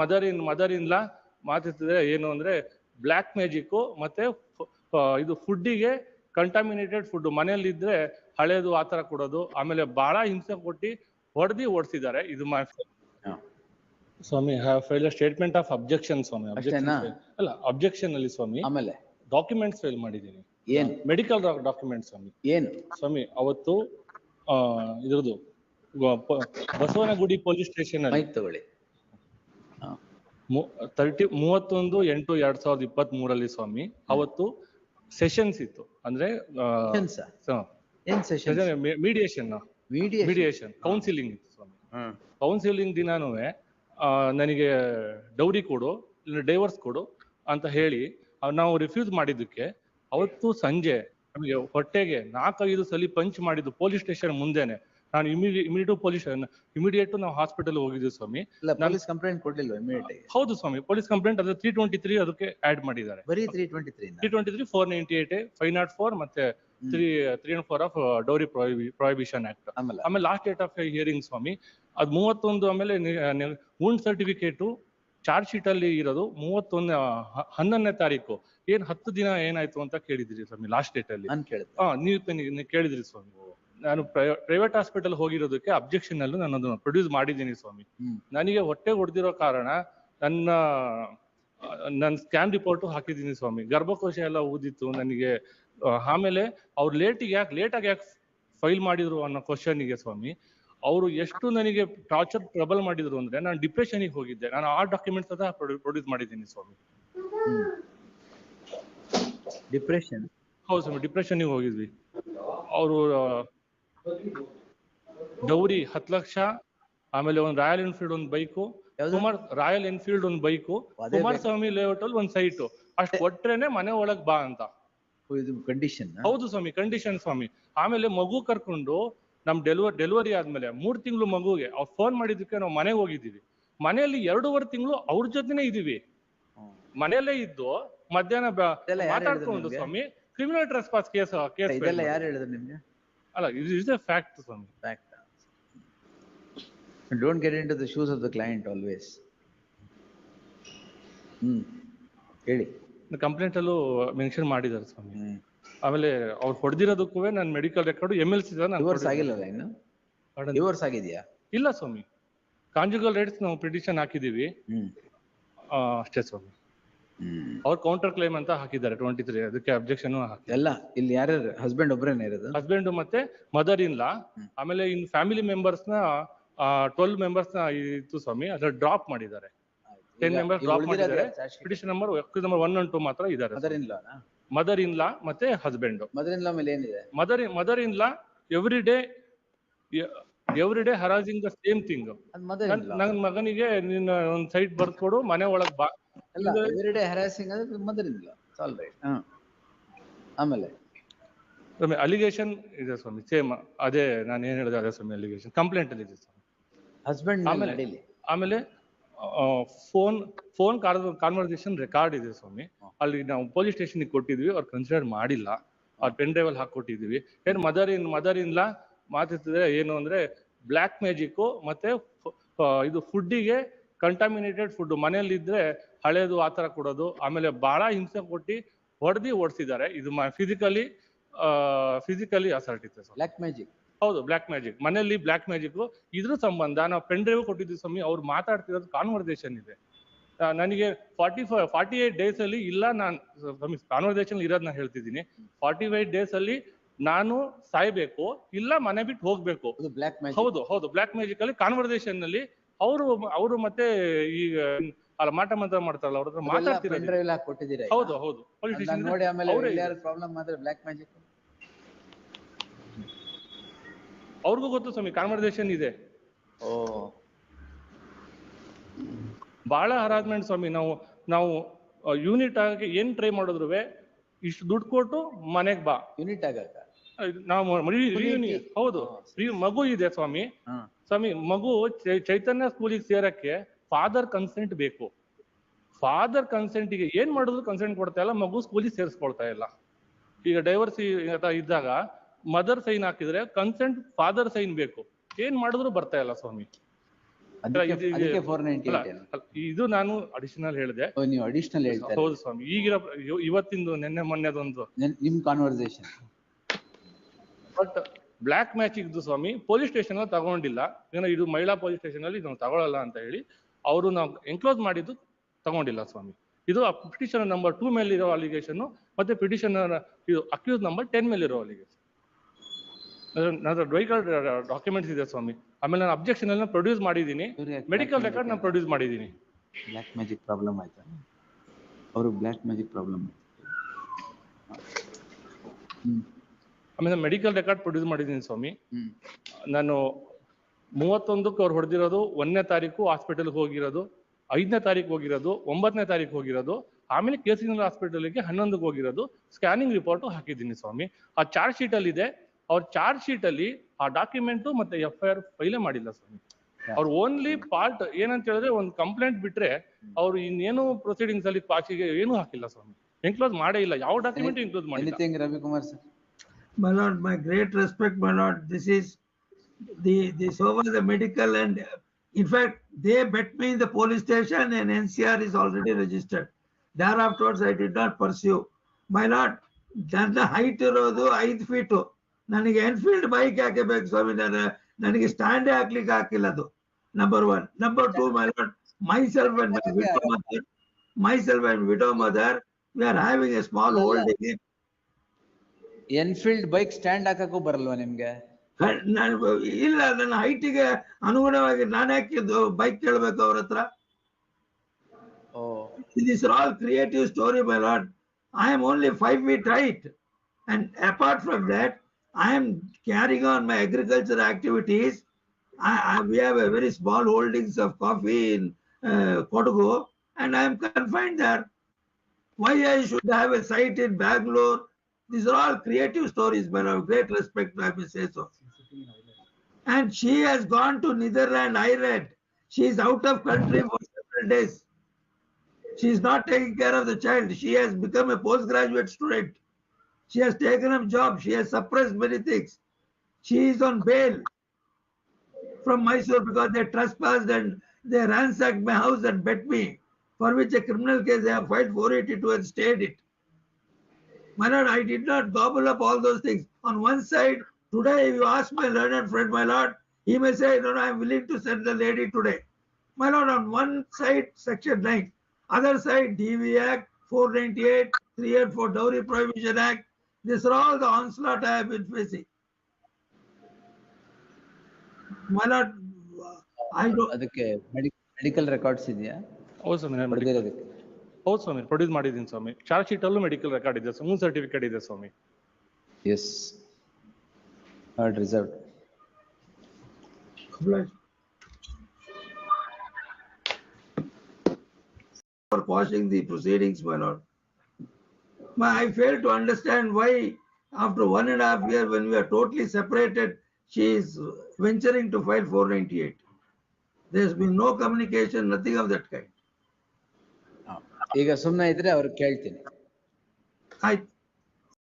Mother in mother ಇನ್ಲಾ ಮಾತಿದ್ರೆ ಏನು ಅಂದ್ರೆ black magic ಮತ್ತೆ ಇದು ಫುಡ್ಡಿಗೆ ಕಂಟಾಮಿನೇಟೆಡ್ ಫುಡ್ ಮನೆಯಲ್ಲಿ ಇದ್ರೆ ಹಳೇದು ತರ ಕೊಡೋದು. ಆಮೇಲೆ ಬಹಳ ಹಿಂಸೆ ಕೊಟ್ಟು ಹೊಡೆದಿ ಓಡಿಸಿದ್ದಾರೆ. ಇದು ಸ್ವಾಮಿ ಫೈಲ್ ಸ್ಟೇಟ್ಮೆಂಟ್ ಆಫ್ ಅಬ್ಜೆಕ್ಷನ್ ಸ್ವಾಮಿ. ಅಲ್ಲ ಅಬ್ಜೆಕ್ಷನ್ ಅಲ್ಲಿ ಸ್ವಾಮಿ ಆಮೇಲೆ? ಡಾಕ್ಯುಮೆಂಟ್ಸ್ ಫೈಲ್ ಮಾಡಿದ್ದೀನಿ. ಏನ್? ಮೆಡಿಕಲ್ ಡಾಕ್ಯುಮೆಂಟ್ ಸ್ವಾಮಿ. ಏನು? ಸ್ವಾಮಿ ಅವತ್ತು ಆ ಇದ್ರದ್ದು ಬಸವನಗುಡಿ ಪೊಲೀಸ್ ಸ್ಟೇಷನ್ ಅಲ್ಲಿ ತಗೊಳ್ಳಿ. ತರ್ಟಿ ಮೂವತ್ತೊಂದು ಎಂಟು ಎರಡ್ ಸಾವಿರದ ಇಪ್ಪತ್ತ್ ಮೂರಲ್ಲಿ ಸ್ವಾಮಿ ಅವತ್ತು ಸೆಷನ್ಸ್ ಇತ್ತು. ಅಂದ್ರೆ ಮೀಡಿಯೇಷನ್ ಮೀಡಿಯಾ ಮೀಡಿಯೇಷನ್ ಕೌನ್ಸಿಲಿಂಗ್ ಇತ್ತು ಸ್ವಾಮಿ. ಕೌನ್ಸಿಲಿಂಗ್ ದಿನಾನು ನನಗೆ ಡೌರಿ ಕೊಡು ಇಲ್ಲ ಡೈವರ್ಸ್ ಕೊಡು ಅಂತ ಹೇಳಿ ನಾವು ರಿಫ್ಯೂಸ್ ಮಾಡಿದ್ದಕ್ಕೆ ಅವತ್ತು ಸಂಜೆ ನಮಗೆ ಹೊಟ್ಟೆಗೆ ನಾಲ್ಕೈದು ಸಲ ಪಂಚ್ ಮಾಡಿದ್ದು ಪೊಲೀಸ್ ಸ್ಟೇಷನ್ ಮುಂದೆನೆ. ನಾನು ಇಮಿಡಿಯೇಟ್ ಇಮಿಡಿಯೇಟ್ ಪೊಲೀಸ್ ಇಮಿಡಿಯೇಟ್ ನಾವು ಹಾಸ್ಪಿಟಲ್ ಹೋಗಿದ್ವಿ ಸ್ವಾಮಿ. ಪೊಲೀಸ್ ಕಂಪ್ಲೇಂಟ್ ಕೊಡ್ಲಿಲ್ಲ ಇಮಿಡಿಯೇಟ್ ಹೌದು ಸ್ವಾಮಿ ಪೊಲೀಸ್ ಕಂಪ್ಲೇಂಟ್ ಅದು ತ್ರೀ ಟ್ವೆಂಟಿ ತ್ರೀ ಅದಕ್ಕೆ ಆಡ್ ಮಾಡಿದ್ದಾರೆ. ಬರೀ three twenty three three twenty three four ninety eight five not four ಮತ್ತೆ three three and four of dowry prohibition act ಆಮೇಲೆ? ಆಮೇಲೆ ಲಾಸ್ಟ್ ಡೇಟ್ ಆಫ್ ಹಿಯರಿಂಗ್ ಸ್ವಾಮಿ ಅದು ಮೂವತ್ತೊಂದು ಆಮೇಲೆ ವುಂಡ್ ಸರ್ಟಿಫಿಕೇಟ್ ಚಾರ್ಜ್ ಶೀಟ್ ಅಲ್ಲಿ ಇರೋದು ಮೂವತ್ತೊಂದು ಹನ್ನೊಂದನೇ ತಾರೀಕು. ಏನ್ ಹತ್ತು ದಿನ ಏನಾಯ್ತು ಅಂತ ಕೇಳಿದ್ರಿ ಸ್ವಾಮಿ ಲಾಸ್ಟ್ ಡೇಟ್ ಅಲ್ಲಿ? ನೀವು ಕೇಳಿದ್ರಿ ಸ್ವಾಮಿ. ನಾನು ಪ್ರೈವೇಟ್ ಹಾಸ್ಪಿಟಲ್ ಹೋಗಿರೋದಕ್ಕೆ ಅಬ್ಜೆಕ್ಷನ್ ಅಲ್ಲೂ ನಾನು ಅದನ್ನು ಪ್ರೊಡ್ಯೂಸ್ ಮಾಡಿದ್ದೀನಿ ಸ್ವಾಮಿ. ನನಗೆ ಹೊಟ್ಟೆ ಹೊಡೆದಿರೋ ಕಾರಣ ನನ್ನ ನನ್ನ ಸ್ಕ್ಯಾನ್ ರಿಪೋರ್ಟ್ ಹಾಕಿದ್ದೀನಿ ಸ್ವಾಮಿ. ಗರ್ಭಕೋಶ ಎಲ್ಲ ಊದಿತ್ತು ನನಗೆ ಆಮೇಲೆ ಅವ್ರು ಲೇಟಿಗೆ ಯಾಕೆ ಲೇಟಾಗಿ ಯಾಕೆ ಫೈಲ್ ಮಾಡಿದ್ರು ಅನ್ನೋ ಕ್ವಶನ್ಗೆ ಸ್ವಾಮಿ ಅವರು ಎಷ್ಟು ನನಗೆ ಟಾರ್ಚರ್ ಟ್ರಬಲ್ ಮಾಡಿದ್ರು ಅಂದ್ರೆ ನಾನು ಡಿಪ್ರೆಷನ್ಗೆ ಹೋಗಿದ್ದೆ. ನಾನು ಆ ಡಾಕ್ಯುಮೆಂಟ್ಸ್ ಅದ ಪ್ರೊಡ್ಯೂಸ್ ಮಾಡಿದ್ದೀನಿ ಸ್ವಾಮಿ. ಡಿಪ್ರೆಷನ್ ಹೌದು ಸ್ವಾಮಿ ಡಿಪ್ರೆಷನ್ಗೆ ಹೋಗಿದ್ವಿ. ಅವರು ಡೌರಿ ಹತ್ತು ಲಕ್ಷ ಆಮೇಲೆ ಒಂದು ರಾಯಲ್ ಎನ್ಫೀಲ್ಡ್ ಒಂದು ಬೈಕು ಕುಮಾರ್ ರಾಯಲ್ ಎನ್ಫೀಲ್ಡ್ ಒಂದು ಬೈಕು ಕುಮಾರ್ ಕುಮಾರಸ್ವಾಮಿ ಲೇಔಟ್ ಅಲ್ಲಿ ಒಂದು ಸೈಟು ಅಷ್ಟು ಕೊಟ್ರೇನೆ ಮನೆ ಒಳಗ್ ಬಾ ಅಂತ. ಇದು ಕಂಡೀಷನ್ ಹೌದು ಸ್ವಾಮಿ ಕಂಡೀಷನ್ ಸ್ವಾಮಿ. ಆಮೇಲೆ ಮಗು ಕರ್ಕೊಂಡು ನಮ್ ಡೆಲಿವರಿ ಡೆಲಿವರಿ ಆದ್ಮೇಲೆ ಮೂರ್ ತಿಂಗಳು ಮಗುಗೆ ಅವ್ರು ಫೋನ್ ಮಾಡಿದಕ್ಕೆ ನಾವು ಮನೆಗೆ ಹೋಗಿದ್ದೀವಿ. ಮನೆಯಲ್ಲಿ ಎರಡೂವರೆ ತಿಂಗಳು ಅವ್ರ ಜೊತೆನೆ ಇದೀವಿ. ಮನೆಯಲ್ಲೇ ಇದ್ದು ಮಧ್ಯಾಹ್ನ ಮಾತಾಡ್ಕೊಂಡು ಸ್ವಾಮಿ ಕ್ರಿಮಿನಲ್ ಟ್ರೆಸ್ಪಾಸ್ ಕೇಸ್ ಕೇಸ್ ಯಾರು ಹೇಳಿದ್ರು ನಿಮ್ಗೆ? ಅಲ್ಲ ಇದು is the fact Swami fact don't get into the shoes of the client always hmm ಹೇಳಿ. ಕಂಪ್ಲೇಂಟ್ ಅಲ್ಲೂ ಮೆನ್ಷನ್ ಮಾಡಿದ್ದಾರೆ ಸ್ವಾಮಿ. ಹ್ಮ್. ಆಮೇಲೆ ಅವ್ರು ಹೊಡೆದಿರೋದಕ್ಕೂ ನನ್ನ medical record M L C divorce ಆಗಿಲ್ಲಲ್ಲ ಇನ್ನು? ಡಿವೋರ್ಸ್ ಆಗಿದೆಯಾ? ಇಲ್ಲ ಸ್ವಾಮಿ. ಕಾಂಜುಗಲ್ ರೈಟ್ಸ್ ನಾವು ಪಿಟಿಷನ್ ಹಾಕಿದೀವಿ ಹ್ಮ್. ಆ, ಅಷ್ಟೇ ಸ್ವಾಮಿ. ಅವ್ರು ಕೌಂಟರ್ ಕ್ಲೈಮ್ ಅಂತ ಹಾಕಿದ್ದಾರೆ ಟ್ವೆಂಟಿ ತ್ರೀ ಅದಕ್ಕೆ ಅಬ್ಜೆಕ್ಷನ್ ಎಲ್ಲ ಇಲ್ಲಿ ಯಾರ್ಯಾರು ಹಸ್ಬೆಂಡ್ ಒಬ್ರೇನೆ ಇರೋದು? ಹಸ್ಬೆಂಡ್ ಮತ್ತೆ ಮದರ್ ಇನ್ ಲಾ ಆಮೇಲೆ ಇನ್ ಫ್ಯಾಮಿಲಿ ಮೆಂಬರ್ಸ್ನ ಟ್ವೆಲ್ ಮೆಂಬರ್ಸ್ನ ಇತ್ತು ಸ್ವಾಮಿ ಅದ್ರ ಡ್ರಾಪ್ ಮಾಡಿದ್ದಾರೆ. ಟೆನ್ ಮೆಂಬರ್ಸ್ ಡ್ರಾಪ್ ಮಾಡಿದ್ದಾರೆ. Petition number number one and two ಮಾತ್ರ ಇದ್ದಾರೆ. Mother in law mother in ಲಾ ಮತ್ತೆ ಹಸ್ಬೆಂಡ್ ಮದರ್ ಇನ್ ಲಾ ಮೇಲೆ ಏನಿದೆ? Mother mother in law every day every day harassing the same thing ನನ್ನ ಮಗನಿಗೆ ನಿನ್ನ ಒಂದ್ ಸೈಟ್ ಬರ್ಕೊಡು ಮನೆ ಒಳಗ್ ಬಾ. ಅಲ್ಲ ಎವ್ರಿ ಹ್ಯಾರಾಸಿಂಗ್ ಅಂದ್ರೆ mother in law all right ಹಾ. ಆಮೇಲೆ? ಸ್ವಾಮಿ ಅಲಿಗೇಷನ್ ಇದೆ ಸ್ವಾಮಿ ಸೇಮ್ ಅದೇ ನಾನು ಏನ್ ಹೇಳಿದೆ ಅದೇ ಸ್ವಾಮಿ ಅಲಿಗೇಷನ್ ಕಂಪ್ಲೇಂಟ್ ಅಲ್ಲಿ ಇದೆ ಸ್ವಾಮಿ. ಹಸ್ಬೆಂಡ್ ಆಮೇಲೆ- ನಡೀಲಿ. ಆಮೇಲೆ ಫೋನ್ ಫೋನ್ ಕಾನ್ವರ್ಸೇಷನ್ ರೆಕಾರ್ಡ್ ಇದೆ ಸ್ವಾಮಿ. ಅಲ್ಲಿ ನಾವು ಪೊಲೀಸ್ ಸ್ಟೇಷನ್ ಕೊಟ್ಟಿದ್ವಿ ಅವ್ರು ಕನ್ಸಿಡರ್ ಮಾಡಿಲ್ಲ. ಅವ್ರ ಪೆನ್ ಡ್ರೈವ್ ಅಲ್ಲಿ ಹಾಕೊಟ್ಟಿದ್ವಿ. ಏನ್ ಮದರ್ ಇನ್ ಮದರ್ ಮಾತಿದ್ರೆ ಏನು ಅಂದ್ರೆ ಬ್ಲ್ಯಾಕ್ ಮ್ಯಾಜಿಕ್ ಮತ್ತೆ ಇದು ಫುಡ್ಡಿಗೆ ಕಂಟಾಮಿನೇಟೆಡ್ ಫುಡ್ ಮನೆಯಲ್ಲಿ ಇದ್ರೆ ಆ ಥರ ಕೊಡೋದು. ಆಮೇಲೆ ಬಹಳ ಹಿಂಸೆ ಕೊಟ್ಟು ಹೊಡೆದು ಓಡಿಸಿದ್ದಾರೆ. ಇದು ಫಿಸಿಕಲಿ ಫಿಸಿಕಲಿ ಅಸರ್ಟ್ ಇತ್ತು ಲ್ಯಾಕ್ ಬ್ಲಾಕ್ ಮ್ಯಾಜಿಕ್ ಹೌದು ಬ್ಲ್ಯಾಕ್ ಮ್ಯಾಜಿಕ್ ಮನೆಯಲ್ಲಿ ಬ್ಲ್ಯಾಕ್ ಮ್ಯಾಜಿಕ್ ಇದ್ರ ಸಂಬಂಧ ನಾವು ಪೆನ್ ಡ್ರೈವ್ ಕೊಟ್ಟಿದ್ವಿ ಸ್ವಾಮಿ ಅವ್ರು ಮಾತಾಡ್ತಿರೋದು ಕಾನ್ವರ್ಸೇಷನ್ ಇದೆ. ನನಗೆ forty five forty eight days ಅಲ್ಲಿ ಇಲ್ಲ ನಾನು ಸ್ವಾಮಿ ಕಾನ್ವರ್ಸೇಷನ್ ಇರೋದ್ ನಾನು ಹೇಳ್ತಿದ್ದೀನಿ. ಫಾರ್ಟಿ ಫೈವ್ ಡೇಸ್ ಅಲ್ಲಿ ನಾನು ಸಾಯ್ಬೇಕು ಇಲ್ಲ ಮನೆ ಬಿಟ್ಟು ಹೋಗ್ಬೇಕು. ಹೌದು ಹೌದು ಬ್ಲ್ಯಾಕ್ ಮ್ಯಾಜಿಕ್ ಅಲ್ಲಿ ಕಾನ್ವರ್ಸೇಷನ್ನಲ್ಲಿ ಅವರು ಅವರು ಮತ್ತೆ ಈಗ ಅಲ್ಲ ಮಾಟ ಮಂತ್ರ ಮಾಡ್ತಾರಲ್ಲ ಅವ್ರ ಹತ್ರ ಮಾತಾಡ್ತಿರೋದು. ಕೊಟ್ಟಿದ್ದೀರಾ ಹೌದು ಹೌದು. ಪೊಲಿಟಿಷಿಯನ್ ನಾನ್ ನೋಡಿ ಆಮೇಲೆ ಅವ್ರೇ ಯಾರು ಪ್ರಾಬ್ಲಮ್ ಆದ್ರೆ ಬ್ಲಾಕ್ ಮ್ಯಾಜಿಕ್ ಅವ್ರಿಗೂ ಗೊತ್ತು ಸ್ವಾಮಿ ಕಾನ್ವರ್ಸೇಷನ್ ಇದೆ. ಓ. ಬಹಳ ಹರಾಸ್ಮೆಂಟ್ ಸ್ವಾಮಿ ನಾವು ನಾವು ಯೂನಿಟ್ ಆಗಕ್ಕೆ ಏನ್ ಟ್ರೈ ಮಾಡಿದ್ರು ಇಷ್ಟು ದುಡ್ಡು ಕೊಟ್ಟು ಮನೆಗ್ ಬಾ. ಯೂನಿಟ್ ಆಗಕ್ಕ? ನಾವು ಹೌದು. ಮಗು ಇದೆ ಸ್ವಾಮಿ. ಸ್ವಾಮಿ ಮಗು ಚೈತನ್ಯ ಸ್ಕೂಲಿಗೆ ಸೇರಕ್ಕೆ ಫಾದರ್ ಕನ್ಸೆಂಟ್ ಬೇಕು. ಫಾದರ್ ಕನ್ಸೆಂಟಿಗೆ ಏನ್ ಮಾಡಿದ್ರು ಕನ್ಸೆಂಟ್ ಕೊಡ್ತಾ ಇಲ್ಲ ಮಗು ಸ್ಕೂಲಿಗೆ ಸೇರಿಸ್ಕೊಳ್ತಾ ಇಲ್ಲ. ಈಗ ಡೈವರ್ಸಿ ಇದ್ದಾಗ ಮದರ್ ಸೈನ್ ಹಾಕಿದ್ರೆ ಕನ್ಸೆಂಟ್ ಫಾದರ್ ಸೈನ್ ಬೇಕು. ಏನ್ ಮಾಡಿದ್ರು ಬರ್ತಾ ಇಲ್ಲ ಸ್ವಾಮಿ. ಇದು- ನಾನು ಅಡಿಷನಲ್ ಹೇಳಿದೆ. ನೀವು ಅಡಿಷನಲ್ ಹೇಳ್ತಾರೆ ಹೌದು ಸ್ವಾಮಿ. ಈಗಿರೋ ಇವ- ಇವತ್ತಿಂದು ನಿನ್ನೆ ಮೊನ್ನೆದೊಂದು. ನಿನ್- ನಿಮ್ ಕಾನ್ವರ್ಸೇಷನ್ ಬಟ್ ಬ್ಲಾಕ್ ಮ್ಯಾಚ್ ಇದ್ದು ಸ್ವಾಮಿ ಪೊಲೀಸ್ ಸ್ಟೇಷನ್ ಅಲ್ಲಿ ತಗೊಂಡಿಲ್ಲ. ಏನೋ ಇದು ಮಹಿಳಾ ಪೊಲೀಸ್ ಸ್ಟೇಷನ್ ಅಲ್ಲಿ ನಾವು ತಗೊಳ್ಳಲ್ಲ ಅಂತ ಹೇಳಿ ಅವರು ನಾವು ಎನ್ಕ್ಲೋಸ್ ಮಾಡಿದ್ದು ತಗೊಂಡಿಲ್ಲ ಸ್ವಾಮಿ. ಇದು ಪಿಟಿಷನ್ ನಂಬರ್ ಟೂ ಮೇಲಿರೋ ಇರೋ ಅಲಿಗೇಷನ್ ಮತ್ತೆ ಪಿಟಿಷನರ್ ಇದು ಅಕ್ಯೂಸ್ ನಂಬರ್ ಟೆನ್ ಮೇಲಿರೋ ಇರೋ ಅಲಿಗೇಷನ್ ನನ್ನ ವೆಹಿಕಲ್ ಡಾಕ್ಯುಮೆಂಟ್ಸ್ ಇದೆ ಸ್ವಾಮಿ. ಆಮೇಲೆ ನಾನು ಅಬ್ಜೆಕ್ಷನ್ ಎಲ್ಲ ಪ್ರೊಡ್ಯೂಸ್ ಮಾಡಿದ್ದೀನಿ. ಮೆಡಿಕಲ್ ರೆಕಾರ್ಡ್ ನಾನು ಪ್ರೊಡ್ಯೂಸ್ ಮಾಡಿದ್ದೀನಿ. ಬ್ಲಾಕ್ ಮ್ಯಾಜಿಕ್ ಪ್ರಾಬ್ಲಮ್ ಆಯ್ತಾ? ಅವರು ಬ್ಲ್ಯಾಕ್ ಮ್ಯಾಜಿಕ್ ಪ್ರಾಬ್ಲಮ್ ಆಮೇಲೆ ಮೆಡಿಕಲ್ ರೆಕಾರ್ಡ್ ಪ್ರೊಡ್ಯೂಸ್ ಮಾಡಿದ್ದೀನಿ ಸ್ವಾಮಿ. ನಾನು ಮೂವತ್ತೊಂದಕ್ಕೆ ಅವ್ರು ಹೊಡೆದಿರೋದು ಒಂದನೇ ತಾರೀಕು ಹಾಸ್ಪಿಟಲ್ಗೆ ಹೋಗಿರೋದು ಐದನೇ ತಾರೀಕು ಹೋಗಿರೋದು ಒಂಬತ್ತನೇ ತಾರೀಕು ಹೋಗಿರೋದು ಆಮೇಲೆ ಕೆ ಸಿ ಹಾಸ್ಪಿಟಲ್ಗೆ ಹನ್ನೊಂದಕ್ಕೆ ಹೋಗಿರೋದು ಸ್ಕ್ಯಾನಿಂಗ್ ರಿಪೋರ್ಟ್ ಹಾಕಿದ್ದೀನಿ ಸ್ವಾಮಿ. ಆ ಚಾರ್ಜ್ ಶೀಟ್ ಅಲ್ಲಿ ಇದೆ ಅವ್ರ ಚಾರ್ಜ್ ಶೀಟ್ ಅಲ್ಲಿ ಆ ಡಾಕ್ಯುಮೆಂಟ್ ಮತ್ತೆ ಎಫ್ ಐ ಆರ್ ಫೈಲೇ ಮಾಡಿಲ್ಲ ಸ್ವಾಮಿ. ಅವ್ರ ಓನ್ಲಿ ಪಾರ್ಟ್ ಏನಂತ ಹೇಳಿದ್ರೆ ಒಂದು ಕಂಪ್ಲೇಂಟ್ ಬಿಟ್ರೆ ಅವ್ರು ಇನ್ನೇನು ಪ್ರೊಸೀಡಿಂಗ್ಸ್ ಅಲ್ಲಿ ಪಾಚಿಗೆ ಏನೂ ಹಾಕಿಲ್ಲ ಸ್ವಾಮಿ. ಎನ್ಕ್ಲೋಸ್ ಮಾಡೇ ಇಲ್ಲ ಯಾವ ಡಾಕ್ಯುಮೆಂಟ್ ಇನ್ಕ್ಲೂಸ್ ಮಾಡಿಲ್ಲ. Ravikumar sir My lord, my great respect, my lord, this is the, this over the medical and uh, in fact, they bet me in the police station and NCR is already registered. Thereafterwards, I did not pursue. My lord, ನನ್ನ height ಇರೋದು ಐದು feet ನನಗೆ Enfield bike ಯಾಕೆ ಬೇಕು ಸ್ವಾಮಿ ನಾನು ನನಗೆ ಸ್ಟ್ಯಾಂಡೇ ಹಾಕ್ಲಿಕ್ಕೆ ಹಾಕಿಲ್ಲ ಅದು number one number two my lord myself and my widow mother myself and widow mother we are having a small holding Enfield bike stand ಹಾಕಕ್ಕೂ ಬರಲ್ವಾ ನಿಮ್ಗೆ? ಇಲ್ಲ ನನ್ನ ಹೈಟಿಗೆ ಅನುಗುಣವಾಗಿ ನಾನೇ ಹಾಕಿದ್ದು ಬೈಕ್ ಕೇಳ್ಬೇಕು ಅವ್ರ ಹತ್ರ. This are all creative story by lord I am only five feet height and apart from that I am carrying on my agriculture activities we very small holdings of coffee in Kodagu and I am confine there why I should have a site in Bangalore These are all creative stories, but of great respect, I may say so. And she has gone to Netherlands, Ireland. She is out of country for several days. She is not taking care of the child. She has become a postgraduate student. She has taken up job. She has suppressed many things. She is on bail from Mysore because they trespassed and they ransacked my house and bet me, for which a criminal case they have filed 482 and stayed it. My lord, I did not gobble up all those things. On one side, today, if you ask my learned friend, my lord, he may say, no, no, I'm willing to send the lady today. My lord, on one side, section 9, other side, DV Act, 498, 384 Dowry Prohibition Act. These are all the onslaught I have been facing. My lord, I don't, ಅದಕ್ಕೆ medical records ಇದೆಯಾ ಹೌದು ಸ್ವಾಮಿ ನಾನು medical- ಹೊಡೆದಿರೋದಕ್ಕೆ ಹೌದು ಸ್ವಾಮಿ produce ಮಾಡಿದ್ದೀನಿ ಸ್ವಾಮಿ charge sheet ಅಲ್ಲೂ medical record ಇದೆ ಮೂನ್ ಸರ್ಟಿಫಿಕೇಟ್ ಇದೆ ಸ್ವಾಮಿ yes not reserved oblige. For quashing the proceedings, my lord. My, I fail to understand why after one and a half year, when we are totally separated, she is venturing to file four ninety-eight. There's been no communication, nothing of that kind. ಈಗ ಸುಮ್ಮನೆ ಇದ್ರೆ ಅವ್ರಿಗೆ ಕೇಳ್ತೀನಿ. I,